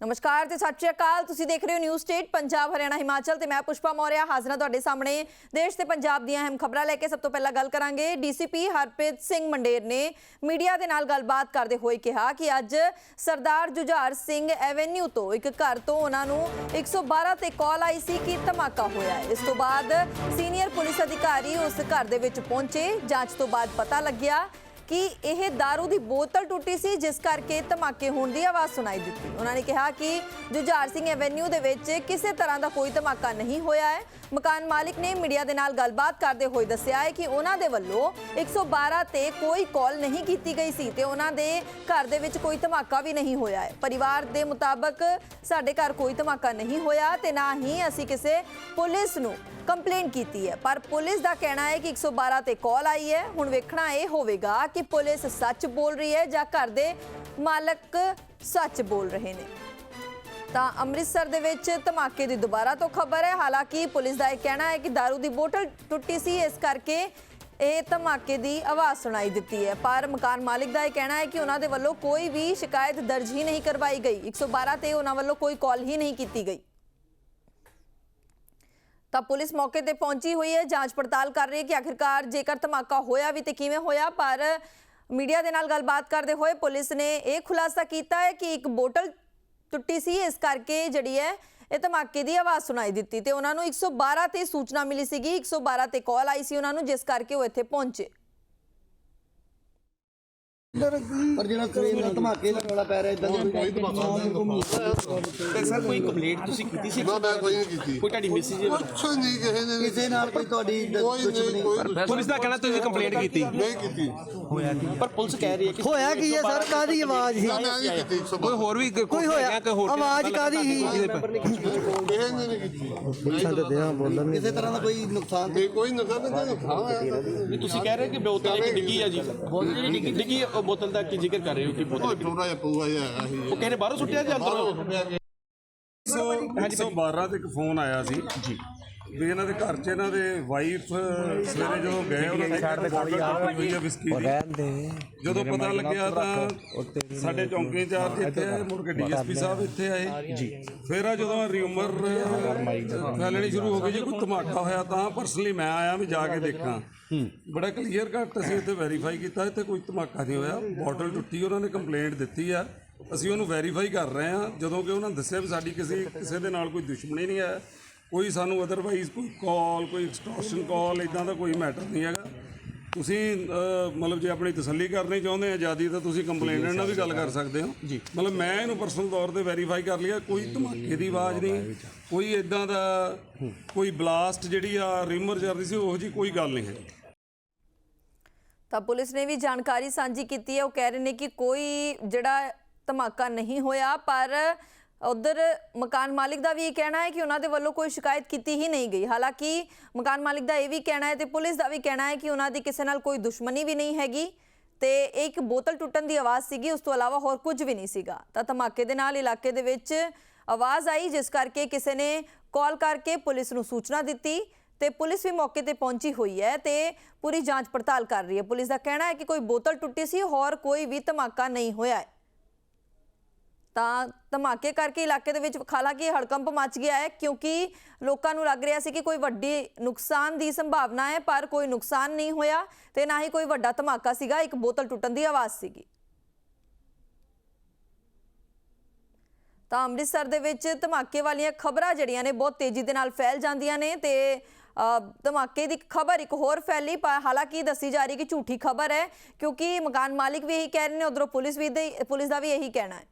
ਨਮਸਕਾਰ ਤੇ ਸਤਿ ਸ਼੍ਰੀ ਅਕਾਲ। ਤੁਸੀਂ ਦੇਖ ਰਹੇ ਹੋ ਨਿਊਜ਼ ਸਟੇਟ ਪੰਜਾਬ, ਹਰਿਆਣਾ, ਹਿਮਾਚਲ ਤੇ ਮੈਂ ਪੁਸ਼ਪਾ ਮੌਰਿਆ ਹਾਜ਼ਰ ਤੁਹਾਡੇ ਸਾਹਮਣੇ। ਦੇਸ਼ ਤੇ ਪੰਜਾਬ ਦੀਆਂ ਅਹਿਮ ਖਬਰਾਂ ਲੈ ਕੇ ਸਭ ਤੋਂ ਪਹਿਲਾਂ ਗੱਲ ਕਰਾਂਗੇ। ਡੀਸੀਪੀ ਹਰਪ੍ਰੀਤ ਸਿੰਘ ਮੰਡੇਰ ਨੇ ਮੀਡੀਆ ਦੇ ਨਾਲ ਗੱਲਬਾਤ ਕਰਦੇ ਹੋਏ ਕਿਹਾ ਕਿ ਅੱਜ ਸਰਦਾਰ ਜੁਝਾਰ ਸਿੰਘ ਐਵੇਨਿਊ ਤੋਂ ਇੱਕ ਘਰ ਤੋਂ ਉਹਨਾਂ ਨੂੰ 112 ਤੇ ਕਾਲ ਆਈ ਸੀ ਕਿ ਧਮਾਕਾ ਹੋਇਆ ਇਸ ਤੋਂ ਬਾਅਦ ਸੀਨੀਅਰ ਪੁਲਿਸ ਅਧਿਕਾਰੀ ਉਸ ਘਰ ਦੇ ਵਿੱਚ ਪਹੁੰਚੇ। ਜਾਂਚ ਤੋਂ ਬਾਅਦ ਪਤਾ ਲੱਗਿਆ ਕਿ ਇਹ दारू ਦੀ ਬੋਤਲ ਟੁੱਟੀ ਸੀ, ਜਿਸ ਕਰਕੇ ਧਮਾਕੇ ਹੋਣ ਦੀ ਆਵਾਜ਼ ਸੁਣਾਈ ਦਿੱਤੀ। ਉਹਨਾਂ ਨੇ ਕਿਹਾ ਕਿ ਜੁਝਾਰ ਸਿੰਘ ਐਵੇਨਿਊ ਦੇ ਵਿੱਚ ਕਿਸੇ ਤਰ੍ਹਾਂ ਦਾ ਕੋਈ ਧਮਾਕਾ ਨਹੀਂ ਹੋਇਆ ਹੈ। ਮਕਾਨ ਮਾਲਿਕ ਨੇ ਮੀਡੀਆ ਦੇ ਨਾਲ ਗੱਲਬਾਤ ਕਰਦੇ ਹੋਏ ਦੱਸਿਆ ਹੈ ਕਿ ਉਹਨਾਂ ਦੇ ਵੱਲੋਂ 112 ਤੇ ਕੋਈ ਕਾਲ ਨਹੀਂ ਕੀਤੀ ਗਈ ਸੀ ਤੇ ਉਹਨਾਂ ਦੇ ਘਰ ਦੇ ਵਿੱਚ ਕੋਈ ਧਮਾਕਾ ਵੀ ਨਹੀਂ ਹੋਇਆ ਹੈ। ਪਰਿਵਾਰ ਦੇ ਮੁਤਾਬਕ ਸਾਡੇ ਘਰ ਕੋਈ ਧਮਾਕਾ ਨਹੀਂ ਹੋਇਆ ਤੇ ਨਾ ਹੀ ਅਸੀਂ ਕਿਸੇ ਪੁਲਿਸ ਨੂੰ ਕੰਪਲੇਂਟ ਕੀਤੀ ਹੈ। ਪਰ ਪੁਲਿਸ ਦਾ ਕਹਿਣਾ ਹੈ ਕਿ 112 ਤੇ ਕਾਲ ਆਈ ਹੈ। ਹੁਣ ਵੇਖਣਾ ਇਹ ਹੋਵੇਗਾ ਕਿ ਪੁਲਿਸ ਸੱਚ ਬੋਲ ਰਹੀ ਹੈ ਜਾਂ ਘਰ ਦੇ ਮਾਲਕ ਸੱਚ ਬੋਲ ਰਹੇ ਨੇ। ਤਾਂ ਅੰਮ੍ਰਿਤਸਰ ਦੇ ਵਿੱਚ ਧਮਾਕੇ ਦੀ ਦੁਬਾਰਾ ਤੋਂ ਖਬਰ ਹੈ। ਹਾਲਾਂਕਿ ਪੁਲਿਸ ਦਾ ਇਹ ਕਹਿਣਾ ਹੈ ਕਿ दारू ਦੀ ਬੋਤਲ ਟੁੱਟੀ ਸੀ, ਇਸ ਕਰਕੇ ਇਹ ਧਮਾਕੇ ਦੀ ਆਵਾਜ਼ ਸੁਣਾਈ ਦਿੱਤੀ ਹੈ। ਪਰ ਮਕਾਨ ਮਾਲਿਕ ਦਾ ਇਹ ਕਹਿਣਾ ਹੈ ਕਿ ਉਹਨਾਂ ਦੇ ਵੱਲੋਂ ਕੋਈ ਵੀ ਸ਼ਿਕਾਇਤ ਦਰਜ ਹੀ ਨਹੀਂ ਕਰਵਾਈ ਗਈ। 112 ਤੇ ਉਹਨਾਂ ਵੱਲੋਂ ਕੋਈ ਕਾਲ ਹੀ ਨਹੀਂ ਕੀਤੀ ਗਈ। ਤਾਂ ਪੁਲਿਸ ਮੌਕੇ ਤੇ ਪਹੁੰਚੀ ਹੋਈ ਹੈ, ਜਾਂਚ ਪੜਤਾਲ ਕਰ ਰਹੀ ਹੈ ਕਿ ਆਖਿਰਕਾਰ ਜੇਕਰ ਧਮਾਕਾ ਹੋਇਆ ਵੀ ਤੇ ਕਿਵੇਂ ਹੋਇਆ, ਪਰ ਮੀਡੀਆ ਦੇ ਨਾਲ ਗੱਲਬਾਤ ਕਰਦੇ ਹੋਏ ਪੁਲਿਸ ਨੇ ਇਹ ਖੁਲਾਸਾ ਕੀਤਾ ਹੈ ਕਿ ਇੱਕ ਬੋਟਲ ਟੁੱਟੀ ਸੀ। ਇਸ ਕਰਕੇ ਜਿਹੜੀ ਹੈ, ਇਹ ਧਮਾਕੇ ਦੀ ਆਵਾਜ਼ ਸੁਣਾਈ ਦਿੱਤੀ ਤੇ ਉਹਨਾਂ ਨੂੰ 112 ਤੇ ਸੂਚਨਾ ਮਿਲੀ ਸੀਗੀ 112 ਤੇ ਕਾਲ ਆਈ ਸੀ ਉਹਨਾਂ ਨੂੰ, ਜਿਸ ਕਰਕੇ ਉਹ ਇੱਥੇ ਪਹੁੰਚੇ। ਪਰ ਜਿਹੜਾ ਕ੍ਰੇਨ ਨਾਲ ਧਮਾਕੇ ਦਾ ਰੌਲਾ ਪੈ ਰਿਹਾ ਇਦਾਂ ਦੀ ਕੋਈ ਧਮਾਕਾ ਤੇ ਸਰ ਕੋਈ ਕੰਪਲੇਂਟ ਤੁਸੀਂ ਕੀਤੀ ਸੀ? ਨਾ ਮੈਂ ਕੋਈ ਨਹੀਂ ਕੀਤੀ। ਕੋਈ ਤੁਹਾਡੀ ਮੈਸੇਜ ਕੁਛ ਨਹੀਂ ਕਿਸੇ ਨੇ ਵੀ- ਕਿਸੇ ਨਾਲ ਕੋਈ ਤੁਹਾਡੀ ਦ- ਨਹੀਂ ਪੁਲਿਸ ਦਾ ਕਹਿਣਾ ਤੁਸੀਂ ਕੰਪਲੇਂਟ ਕੀਤੀ। ਨਹੀਂ ਕੀਤੀ। ਪਰ ਪੁਲਿਸ ਕਹਿ ਰਹੀ ਹੈ ਕਿ ਹੋਇਆ ਕੀ ਹੈ ਸਰ? ਕਾਦੀ ਆਵਾਜ਼ ਸੀ? ਨਾ ਮੈਂ ਨਹੀਂ ਕੀਤੀ ਸਭ ਕੋਈ ਹੋਰ ਵੀ ਕੋਈ ਹੋਇਆ? ਆਵਾਜ਼ ਕਾਦੀ ਸੀ? ਕਿਸੇ ਨੇ ਨਹੀਂ ਕੀਤੀ। ਕਿਸੇ ਤਰ੍ਹਾਂ ਦਾ ਕੋਈ ਨੁਕਸਾਨ ਨਹੀਂ ਕੋਈ ਨਹੀਂ ਨੁਕਸਾਨ ਨਹੀਂ। ਤੁਸੀਂ ਕਹਿ ਰਹੇ ਕਿ ਬੋਤਲ ਇੱਕ ਡਿੱਗੀ ਆ ਜੀ। ਬੋਤਲ ਡਿੱਗੀ ਡਿੱਗੀ ਉਹ ਬੋਤਲ ਦਾ ਕੀ ਜ਼ਿਕਰ ਕਰ ਰਹੇ ਹੋ? ਕਿ ਉਹ ਬੋਤਲ ਥੋੜਾ ਜਿਹਾ ਪਊਆ ਜਿਹਾ ਸੀ ਉਹ ਕਹਿੰਦੇ ਬਾਹਰੋਂ ਸੁੱਟਿਆ ਜਾਂ ਅੰਦਰੋਂ? ਸੋ 112 ਤੇ ਇੱਕ ਫੋਨ ਆਇਆ ਸੀ ਜੀ। ਵੀ ਇਹਨਾਂ ਦੇ ਘਰ 'ਚ ਇਹਨਾਂ ਦੇ ਵਾਈਫ ਸਵੇਰੇ ਜਦੋਂ ਗਏ ਉਹਨਾਂ ਦੇ ਘਰ ਬੋਤਲ ਟੁੱਟੀ ਹੋਈ ਹੈ ਵਿਸਕੀ ਦੀ। ਜਦੋਂ ਪਤਾ ਲੱਗਿਆ ਤਾਂ ਸਾਡੇ ਚੌਂਕੀ ਇੰਚਾਰਜ ਇੱਥੇ ਆਏ ਮੁੜ ਕੇ ਡੀਐਸਪੀ ਸਾਹਿਬ ਇੱਥੇ ਆਏ। ਜੀ। ਫਿਰ ਆ ਜਦੋਂ ਰਿਊਮਰ ਫੈਲਣੀ ਸ਼ੁਰੂ ਹੋ ਗਈ ਜੀ ਕੋਈ ਧਮਾਕਾ ਹੋਇਆ ਤਾਂ ਪਰਸਨਲੀ ਮੈਂ ਆਇਆ ਵੀ ਜਾ ਕੇ ਦੇਖਾਂ। ਬੜਾ ਕਲੀਅਰ ਕੱਟ ਅਸੀਂ ਇੱਥੇ ਵੈਰੀਫਾਈ ਕੀਤਾ ਇੱਥੇ ਕੋਈ ਧਮਾਕਾ ਨਹੀਂ ਹੋਇਆ। ਬੋਟਲ ਟੁੱਟੀ ਉਹਨਾਂ ਨੇ ਕੰਪਲੇਂਟ ਦਿੱਤੀ ਆ। ਅਸੀਂ ਉਹਨੂੰ ਵੈਰੀਫਾਈ ਕਰ ਰਹੇ ਹਾਂ ਜਦੋਂ ਕਿ ਉਹਨਾਂ ਦੱਸਿਆ ਵੀ ਸਾਡੀ ਕਿਸੇ ਕਿਸੇ ਦੇ ਨਾਲ ਕੋਈ ਦੁਸ਼ਮਣੀ ਨਹੀਂ ਹੈ। ਕੋਈ ਸਾਨੂੰ ਅਦਰਵਾਈਜ਼ ਕੋਈ ਕਾਲ ਕੋਈ ਐਕਸਟੋਰਸ਼ਨ ਕਾਲ ਇਦਾਂ ਦਾ ਕੋਈ ਮੈਟਰ ਨਹੀਂ ਹੈਗਾ। ਤੁਸੀਂ ਮਤਲਬ ਜੇ ਆਪਣੀ ਤਸੱਲੀ ਕਰਨੀ ਚਾਹੁੰਦੇ ਆ ਆਜ਼ਾਦੀ ਤਾਂ ਤੁਸੀਂ ਕੰਪਲੇਨੈਂਟ ਨਾਲ ਵੀ ਗੱਲ ਕਰ ਸਕਦੇ ਹੋ। ਜੀ। ਮਤਲਬ ਮੈਂ ਇਹਨੂੰ ਪਰਸਨਲ ਤੌਰ ਤੇ ਵੈਰੀਫਾਈ ਕਰ ਲਿਆ ਕੋਈ ਧਮਾਕੇ ਦੀ ਆਵਾਜ਼ ਨਹੀਂ ਕੋਈ ਇਦਾਂ ਦਾ ਕੋਈ ਬਲਾਸਟ ਜਿਹੜੀ ਆ ਰਿਮਰ ਚੱਲ ਰਹੀ ਸੀ ਉਹੋ ਜੀ ਕੋਈ ਗੱਲ ਨਹੀਂ ਹੈ। ਤਾਂ ਪੁਲਿਸ ਨੇ ਵੀ ਜਾਣਕਾਰੀ ਸਾਂਝੀ ਕੀਤੀ ਹੈ। ਉਹ ਕਹਿ ਰਹੇ ਨੇ ਕਿ ਕੋਈ ਜਿਹੜਾ ਧਮਾਕਾ ਨਹੀਂ ਹੋਇਆ, ਪਰ ਉਧਰ ਮਕਾਨ ਮਾਲਿਕ ਦਾ ਵੀ ਇਹ ਕਹਿਣਾ ਹੈ ਕਿ ਉਹਨਾਂ ਦੇ ਵੱਲੋਂ ਕੋਈ ਸ਼ਿਕਾਇਤ ਕੀਤੀ ਹੀ ਨਹੀਂ ਗਈ। ਹਾਲਾਂਕਿ ਮਕਾਨ ਮਾਲਿਕ ਦਾ ਇਹ ਵੀ ਕਹਿਣਾ ਹੈ ਤੇ ਪੁਲਿਸ ਦਾ ਵੀ ਕਹਿਣਾ ਹੈ ਕਿ ਉਹਨਾਂ ਦੀ ਕਿਸੇ ਨਾਲ ਕੋਈ ਦੁਸ਼ਮਣੀ ਵੀ ਨਹੀਂ ਹੈਗੀ ਤੇ ਇਹ ਇੱਕ ਬੋਤਲ ਟੁੱਟਣ ਦੀ ਆਵਾਜ਼ ਸੀਗੀ, ਉਸ ਤੋਂ ਇਲਾਵਾ ਹੋਰ ਕੁਝ ਵੀ ਨਹੀਂ ਸੀਗਾ। ਤਾਂ ਧਮਾਕੇ ਦੇ ਨਾਲ ਇਲਾਕੇ ਦੇ ਵਿੱਚ ਆਵਾਜ਼ ਆਈ, ਜਿਸ ਕਰਕੇ ਕਿਸੇ ਨੇ ਕਾਲ ਕਰਕੇ ਪੁਲਿਸ ਨੂੰ ਸੂਚਨਾ ਦਿੱਤੀ ਤੇ ਪੁਲਿਸ ਵੀ ਮੌਕੇ ਤੇ ਪਹੁੰਚੀ ਹੋਈ ਹੈ ਤੇ ਪੂਰੀ ਜਾਂਚ ਪੜਤਾਲ ਕਰ ਰਹੀ ਹੈ। ਪੁਲਿਸ ਦਾ ਕਹਿਣਾ ਹੈ ਕਿ ਕੋਈ ਬੋਤਲ ਟੁੱਟੀ ਸੀ, ਹੋਰ ਕੋਈ ਵੀ ਧਮਾਕਾ ਨਹੀਂ ਹੋਇਆ ਤਾਂ ਧਮਾਕੇ ਕਰਕੇ ਇਲਾਕੇ ਦੇ ਵਿੱਚ ਹਾਲਾਂਕਿ ਹੜਕੰਪ ਮਚ ਗਿਆ ਹੈ, ਕਿਉਂਕਿ ਲੋਕਾਂ ਨੂੰ ਲੱਗ ਰਿਹਾ ਸੀ ਕਿ ਕੋਈ ਵੱਡੀ ਨੁਕਸਾਨ ਦੀ ਸੰਭਾਵਨਾ ਹੈ, ਪਰ ਕੋਈ ਨੁਕਸਾਨ ਨਹੀਂ ਹੋਇਆ ਤੇ ਨਾ ਹੀ ਕੋਈ ਵੱਡਾ ਧਮਾਕਾ ਸੀਗਾ, ਇੱਕ ਬੋਤਲ ਟੁੱਟਣ ਦੀ ਆਵਾਜ਼ ਸੀਗੀ। ਤਾਂ ਅੰਮ੍ਰਿਤਸਰ ਦੇ ਵਿੱਚ ਧਮਾਕੇ ਵਾਲੀਆਂ ਖਬਰਾਂ ਜਿਹੜੀਆਂ ਨੇ, ਬਹੁਤ ਤੇਜ਼ੀ ਦੇ ਨਾਲ ਫੈਲ ਜਾਂਦੀਆਂ ਨੇ ਤੇ ਧਮਾਕੇ ਦੀ ਖਬਰ, ਇੱਕ ਹੋਰ ਫੈਲੀ ਪਰ ਹਾਲਾਂਕਿ ਦੱਸੀ ਜਾ ਰਹੀ ਕਿ ਝੂਠੀ ਖਬਰ ਹੈ, ਕਿਉਂਕਿ ਮਕਾਨ ਮਾਲਿਕ ਵੀ ਇਹੀ ਕਹਿ ਰਹੇ ਨੇ, ਉਧਰੋਂ ਪੁਲਿਸ ਵੀ ਦੇ, ਪੁਲਿਸ ਦਾ ਵੀ ਇਹੀ ਕਹਿਣਾ ਹੈ।